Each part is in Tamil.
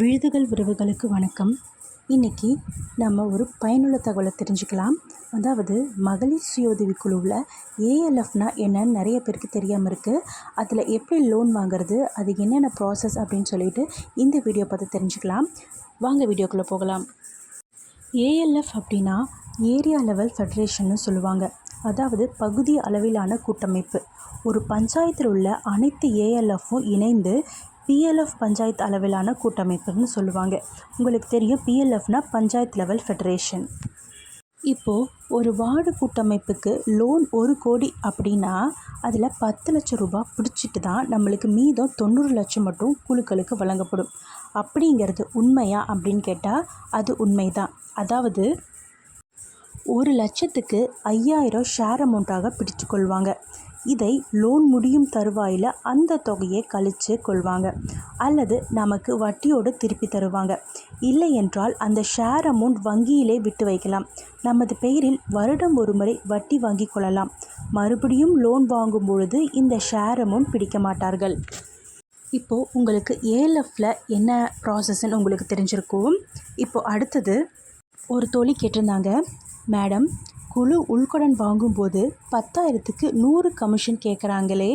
விழுதுகள் உறவுகளுக்கு வணக்கம். இன்றைக்கி நம்ம ஒரு பயனுள்ள தகவலை தெரிஞ்சுக்கலாம். அதாவது மகளிர் சுய உதவி குழுவில் ஏஎல்எஃப்னா என்னன்னு நிறைய பேருக்கு தெரியாமல் இருக்குது அதில் எப்படி லோன் வாங்குறது அது என்னென்ன ப்ராசஸ் அப்படின்னு சொல்லிட்டு இந்த வீடியோ பார்த்து தெரிஞ்சுக்கலாம். வாங்க வீடியோக்குள்ளே போகலாம். ஏஎல்எஃப் அப்படின்னா ஏரியா லெவல் ஃபெடரேஷன்னு சொல்லுவாங்க. அதாவது பகுதி அளவிலான கூட்டமைப்பு. ஒரு பஞ்சாயத்தில் உள்ள அனைத்து ஏஎல்எஃப்பும் இணைந்து பிஎல்எஃப் பஞ்சாயத்து அளவிலான கூட்டமைப்புன்னு சொல்லுவாங்க. உங்களுக்கு தெரியும் பிஎல்எஃப்னா பஞ்சாயத்து லெவல் ஃபெடரேஷன் இப்போது ஒரு வார்டு கூட்டமைப்புக்கு லோன் ஒரு கோடி அப்படின்னா அதில் பத்து லட்சம் ரூபாய் பிடிச்சிட்டு தான் நம்மளுக்கு மீதம் தொண்ணூறு லட்சம் மட்டும் குழுக்களுக்கு வழங்கப்படும். அப்படிங்கிறது உண்மையா அப்படின்னு கேட்டால் அது உண்மைதான். அதாவது ஒரு லட்சத்துக்கு ஐயாயிரம் ஷேர் அமௌண்ட்டாக பிடிச்சு கொள்வாங்க. இதை லோன் முடியும் தருவாயில் அந்த தொகையை கழித்து கொள்வாங்க. அல்லது நமக்கு வட்டியோடு திருப்பி தருவாங்க. இல்லை என்றால் அந்த ஷேர் அமௌண்ட் வங்கியிலே விட்டு வைக்கலாம். நமது பெயரில் வருடம் ஒரு முறை வட்டி வாங்கி கொள்ளலாம். மறுபடியும் லோன் வாங்கும் பொழுது இந்த ஷேர் அமௌண்ட் பிடிக்க மாட்டார்கள். இப்போது உங்களுக்கு ஏஎல்எஃப்பில் என்ன ப்ராசஸ்ன்னு உங்களுக்கு தெரிஞ்சிருக்கும். இப்போது அடுத்தது ஒரு தோழி கேட்டிருந்தாங்க. மேடம் குழு உள்கடன் வாங்கும்போது பத்தாயிரத்துக்கு நூறு கமிஷன் கேட்குறாங்களே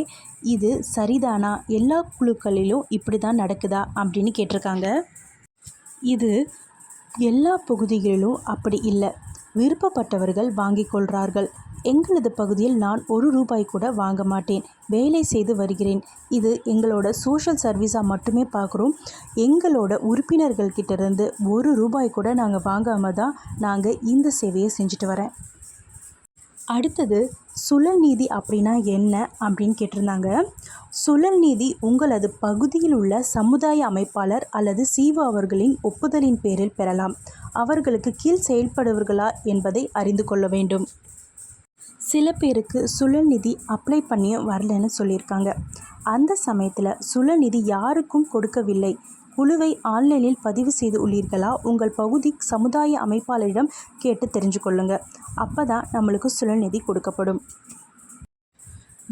இது சரிதானா? எல்லா குழுக்களிலும் இப்படி தான் நடக்குதா? அப்படின்னு கேட்டிருக்காங்க. இது எல்லா பகுதிகளிலும் அப்படி இல்லை. விருப்பப்பட்டவர்கள் வாங்கிக் கொள்கிறார்கள் எங்களது பகுதியில் நான் ஒரு ரூபாய் கூட வாங்க மாட்டேன். வேலை செய்து வருகிறேன். இது எங்களோட சோஷியல் சர்வீஸாக மட்டுமே பார்க்குறோம் எங்களோட உறுப்பினர்கள்கிட்டேருந்து ஒரு ரூபாய் கூட நாங்கள் வாங்காமல் தான் நாங்கள் இந்த சேவையை செஞ்சுட்டு வரேன். அடுத்தது சுழல் நீதி அப்படின்னா என்ன அப்படின்னு கேட்டிருந்தாங்க. சுழல் நீதி உங்களது பகுதியில் உள்ள சமுதாய அமைப்பாளர் அல்லது சீவோ அவர்களின் ஒப்புதலின் பேரில் பெறலாம். அவர்களுக்கு கீழ் செயல்படுவர்களா என்பதை அறிந்து கொள்ள வேண்டும். சில பேருக்கு சுழல் நிதி அப்ளை பண்ணியும் வரலன்னு சொல்லியிருக்காங்க. அந்த சமயத்தில் சுழல் நிதி யாருக்கும் கொடுக்கவில்லை. குழுவை ஆன்லைனில் பதிவு செய்து உள்ளீர்களா? உங்கள் பகுதி சமுதாய அமைப்பாளரிடம் கேட்டு தெரிஞ்சு கொள்ளுங்க. அப்போ தான் நம்மளுக்கு சுழல்நிதி கொடுக்கப்படும்.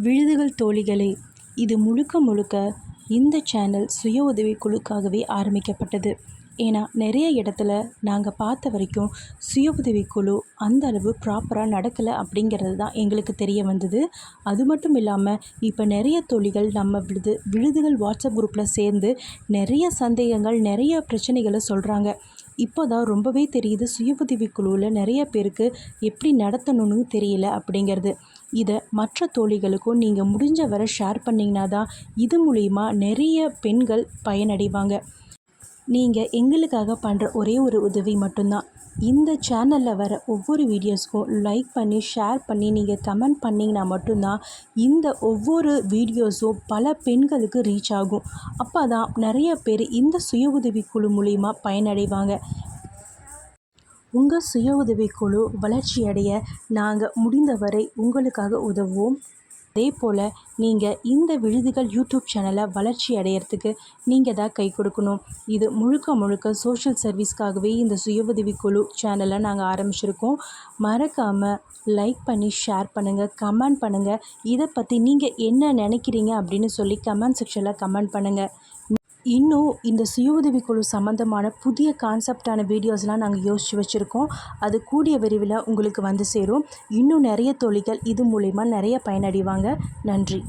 விழுதுகள் தோழிகளே இது முழுக்க முழுக்க இந்த சேனல் சுய உதவி குழுக்காகவே ஆரம்பிக்கப்பட்டது. ஏன்னா நிறைய இடத்துல நாங்கள் பார்த்த வரைக்கும் சுய உதவி குழு அந்த அளவு ப்ராப்பராக நடக்கலை அப்படிங்கிறது தான் எங்களுக்கு தெரிய வந்தது. அது மட்டும் இல்லாமல் இப்போ நிறைய தொழில்கள் நம்ம விழுது விழுதுகள் வாட்ஸ்அப் குரூப்பில் சேர்ந்து நிறைய சந்தேகங்கள் நிறைய பிரச்சனைகளை சொல்கிறாங்க இப்போ தான் ரொம்பவே தெரியுது சுய உதவி குழுவில் நிறைய பேருக்கு எப்படி நடத்தணும்னு தெரியல அப்படிங்கிறது. இதை மற்ற தோழிகளுக்கும் நீங்கள் முடிஞ்ச வரை ஷேர் பண்ணிங்கன்னா தான் இது மூலிமா நிறைய பெண்கள் பயனடைவாங்க. நீங்கள் எங்களுக்காக பண்ணுற ஒரே ஒரு உதவி மட்டும்தான். இந்த சேனலில் வர ஒவ்வொரு வீடியோஸ்க்கும் லைக் பண்ணி ஷேர் பண்ணி நீங்கள் கமெண்ட் பண்ணிங்கன்னா மட்டும்தான் இந்த ஒவ்வொரு வீடியோஸும் பல பெண்களுக்கு ரீச் ஆகும். அப்போ தான் நிறைய பேர் இந்த சுய உதவி குழு மூலிமா பயனடைவாங்க. உங்கள் சுய உதவி குழு வளர்ச்சியடைய நாங்கள் முடிந்தவரை உங்களுக்காக உதவுவோம். அதே போல் நீங்கள் இந்த விழுதுகள் யூடியூப் சேனலை வளர்ச்சி அடையிறதுக்கு நீங்கள் தான் கை கொடுக்கணும். இது முழுக்க முழுக்க சோஷியல் சர்வீஸ்க்காகவே இந்த சுய உதவிக்குழு குழு சேனலை நாங்கள் ஆரம்பிச்சிருக்கோம். மறக்காமல் லைக் பண்ணி ஷேர் பண்ணுங்கள் கமெண்ட் பண்ணுங்கள் இதை பற்றி நீங்கள் என்ன நினைக்கிறீங்க அப்படின்னு சொல்லி கமெண்ட் செக்ஷனில் கமெண்ட் பண்ணுங்கள் இன்னும் இந்த சுய உதவிக்குழு குழு சம்மந்தமான புதிய கான்செப்டான வீடியோஸ்லாம் நாங்கள் யோசித்து வச்சுருக்கோம். அது கூடிய விரைவில் உங்களுக்கு வந்து சேரும். இன்னும் நிறைய தொழில்கள் இது மூலிமா நிறைய பயனடைவாங்க. நன்றி.